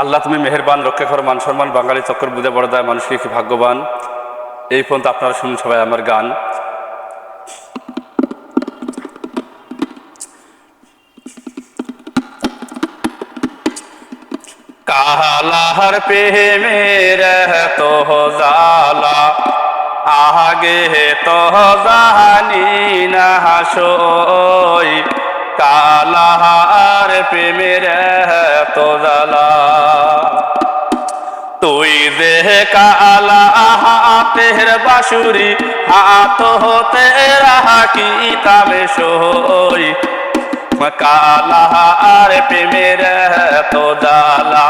আল্লাহ তুমি মেহেরবান, রক্ষা করো, মান সম্মান, বাঙালি চক্কর বুঝে বড় দেয়, মানুষকে কি ভাগ্যবান? এই পর্যন্ত আপনারা শুনুন সবাই আমার গান। কালাহর প্রেমের তো জালা আগে তো জানি না হাসই। কালাহার প্রেমের তুই দে কালা হাতের বাসুরি হাত হতে রাহা কি তাবে সই? কালা আর প্রেমের তো জালা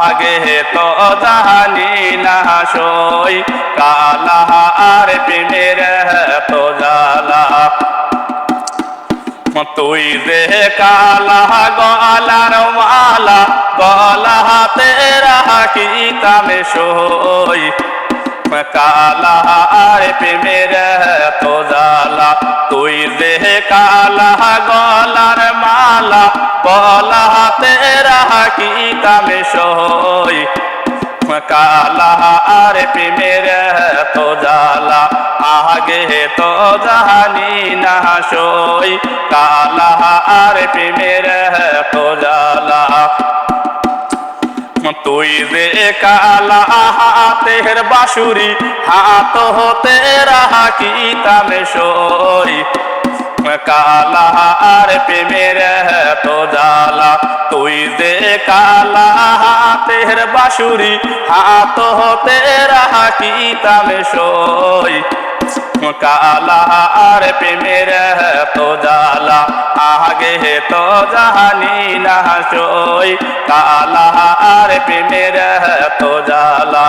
আগে তো জানি না সই? কালা আর প্রেমের তো জালা তুই দে কালা গলার মালা, গলা হাতে রাখি তামে সই। কালা আর প্রেমের তো জালা তুই দে কালা গলার মালা, গলা হাতে রাখি তামে সই। কালা সই কালা আর প্রেমের তো জালা তুই দে কালা হাতের বাসুরি হাত হতে রাহা কি তামে সই। কালা আর প্রেমের তো জালা তুই দে কালা হাতের বাসুরি হাত হতে রাহা কি তামে সই। কালা আর প্রেমের তো জালা আগে তো জানি না সই কালা আর প্রেমের তো জালা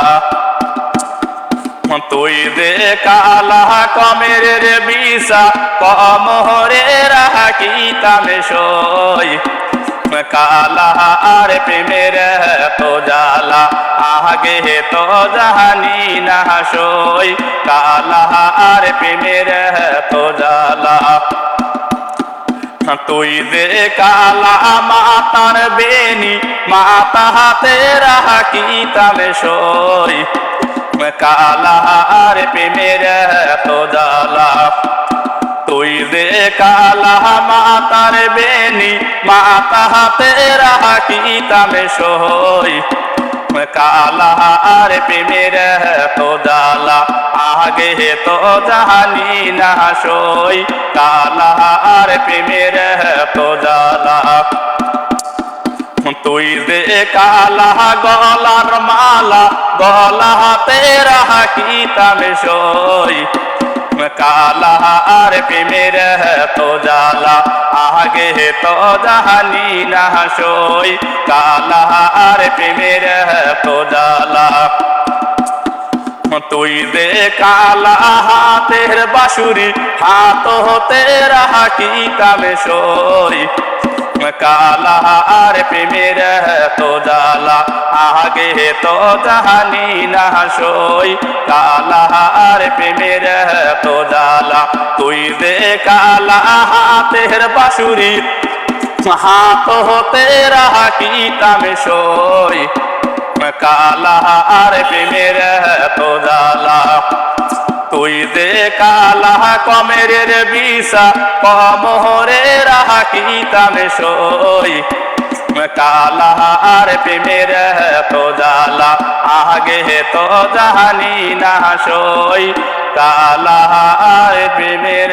তুই দে কালা কমের রে বিষা কম হরে রাখি তামে সই কালা আর প্রেমের তো জালা আগে তো জানি না সই কালা আর প্রেমের তো জালা তুই দে কালা মাতার বেনি, মাতা হাতে রাহা কি তামে সই। কালা আর প্রেমের তো জালা দে কালা মাতার বেনি, মাতা হাতে রাখি তামে সই। কালা আর প্রেমের তো জালা আগে তো জানি না সই। কালা আর প্রেমের তো জালা তুই দে কালা গলার মালা, গলা হাতে রাখি তামে সই। কালা আর প্রেমের তো জালা আগে তো জাহানি না সই কালা আর প্রেমের তো জালা তুই দে কালা হাতের বাসুরি হাত হতে রাহা কি তাবে সই? কালা আর প্রেমের তো জালা আগে তো জানি না সই কালা আর প্রেমের তো জালা তুই দে কালা হাতের বাসুরি হাত হতে রাখি তামে সই কালা আর প্রেমের তুই দে কালা কমের বিষা কমরে রাখি তামে সই? কালা আর প্রেমের তো জালা আগে তো জানি না সই। কালা আর প্রেমের